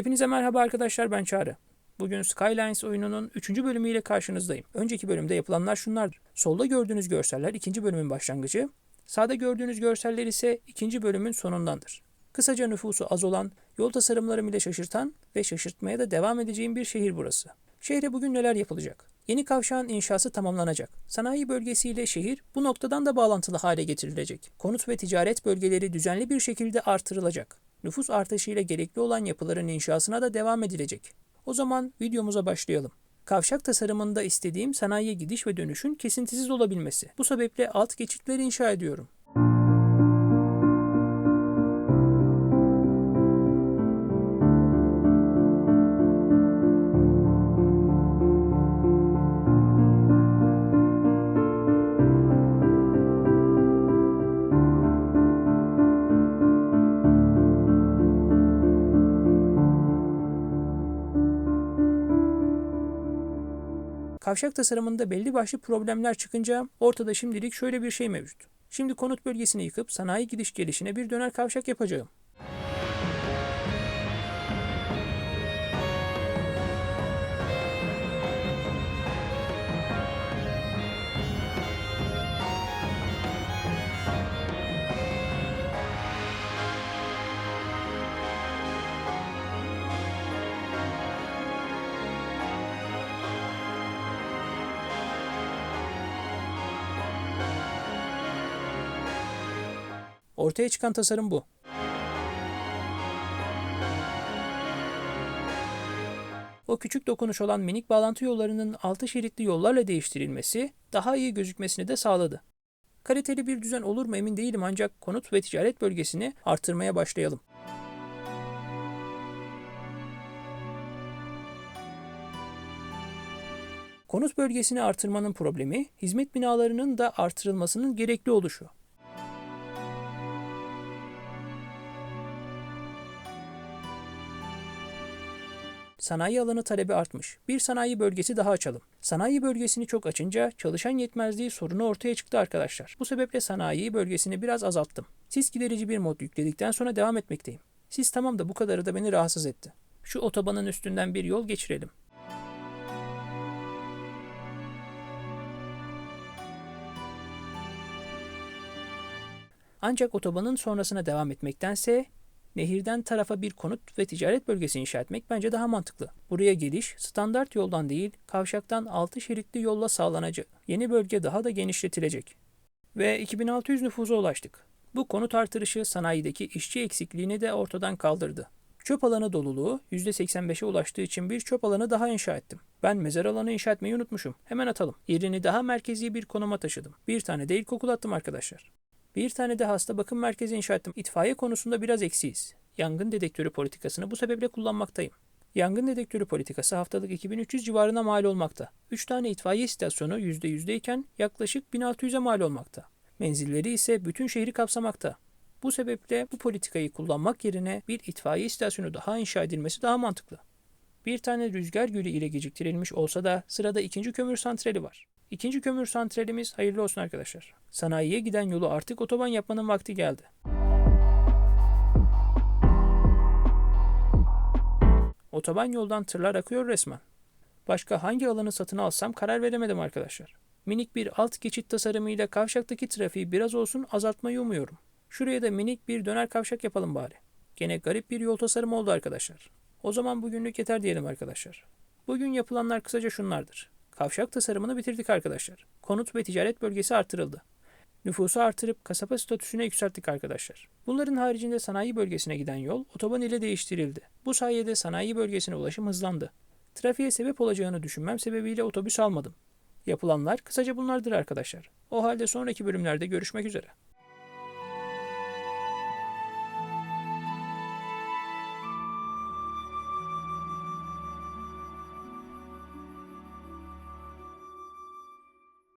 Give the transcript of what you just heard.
Hepinize merhaba arkadaşlar ben Çağrı. Bugün Skylines oyununun 3. bölümüyle karşınızdayım. Önceki bölümde yapılanlar şunlardır. Solda gördüğünüz görseller 2. bölümün başlangıcı, sağda gördüğünüz görseller ise 2. bölümün sonundandır. Kısaca nüfusu az olan, yol tasarımlarım ile şaşırtan ve şaşırtmaya da devam edeceğim bir şehir burası. Şehre bugün neler yapılacak? Yeni kavşağın inşası tamamlanacak. Sanayi bölgesiyle şehir bu noktadan da bağlantılı hale getirilecek. Konut ve ticaret bölgeleri düzenli bir şekilde artırılacak. Nüfus artışıyla gerekli olan yapıların inşasına da devam edilecek. O zaman videomuza başlayalım. Kavşak tasarımında istediğim sanayiye gidiş ve dönüşün kesintisiz olabilmesi. Bu sebeple alt geçitleri inşa ediyorum. Kavşak tasarımında belli başlı problemler çıkınca ortada şimdilik şöyle bir şey mevcut. Şimdi konut bölgesini yıkıp sanayi gidiş gelişine bir döner kavşak yapacağım. Ortaya çıkan tasarım bu. O küçük dokunuş olan minik bağlantı yollarının altı şeritli yollarla değiştirilmesi daha iyi gözükmesini de sağladı. Kaliteli bir düzen olur mu emin değilim ancak konut ve ticaret bölgesini artırmaya başlayalım. Konut bölgesini artırmanın problemi, hizmet binalarının da artırılmasının gerekli oluşu. Sanayi alanı talebi artmış. Bir sanayi bölgesi daha açalım. Sanayi bölgesini çok açınca çalışan yetmezliği sorunu ortaya çıktı arkadaşlar. Bu sebeple sanayi bölgesini biraz azalttım. Sis giderici bir mod yükledikten sonra devam etmekteyim. Sis tamam da bu kadarı da beni rahatsız etti. Şu otobanın üstünden bir yol geçirelim. Ancak otobanın sonrasına devam etmektense nehirden tarafa bir konut ve ticaret bölgesi inşa etmek bence daha mantıklı. Buraya geliş standart yoldan değil, kavşaktan 6 şeritli yolla sağlanacak. Yeni bölge daha da genişletilecek. Ve 2600 nüfuza ulaştık. Bu konut artırışı sanayideki işçi eksikliğini de ortadan kaldırdı. Çöp alanı doluluğu %85'e ulaştığı için bir çöp alanı daha inşa ettim. Ben mezar alanı inşa etmeyi unutmuşum. Hemen atalım. Yerini daha merkezi bir konuma taşıdım. Bir tane de ilkokul attım arkadaşlar. Bir tane de hasta bakım merkezi inşa ettim. İtfaiye konusunda biraz eksiyiz. Yangın dedektörü politikasını bu sebeple kullanmaktayım. Yangın dedektörü politikası haftalık 2300 civarına mal olmakta. 3 tane itfaiye istasyonu %100'de iken yaklaşık 1600'e mal olmakta. Menzilleri ise bütün şehri kapsamakta. Bu sebeple bu politikayı kullanmak yerine bir itfaiye istasyonu daha inşa edilmesi daha mantıklı. Bir tane rüzgar gülü ile geciktirilmiş olsa da sırada ikinci kömür santrali var. İkinci kömür santralimiz hayırlı olsun arkadaşlar. Sanayiye giden yolu artık otoban yapmanın vakti geldi. Otoban yoldan tırlar akıyor resmen. Başka hangi alanı satın alsam karar veremedim arkadaşlar. Minik bir alt geçit tasarımıyla kavşaktaki trafiği biraz olsun azaltmayı umuyorum. Şuraya da minik bir döner kavşak yapalım bari. Gene garip bir yol tasarımı oldu arkadaşlar. O zaman bugünlük yeter diyelim arkadaşlar. Bugün yapılanlar kısaca şunlardır. Kavşak tasarımını bitirdik arkadaşlar. Konut ve ticaret bölgesi artırıldı. Nüfusu artırıp kasaba statüsüne yükselttik arkadaşlar. Bunların haricinde sanayi bölgesine giden yol otoban ile değiştirildi. Bu sayede sanayi bölgesine ulaşım hızlandı. Trafiğe sebep olacağını düşünmem sebebiyle otobüs almadım. Yapılanlar kısaca bunlardır arkadaşlar. O halde sonraki bölümlerde görüşmek üzere.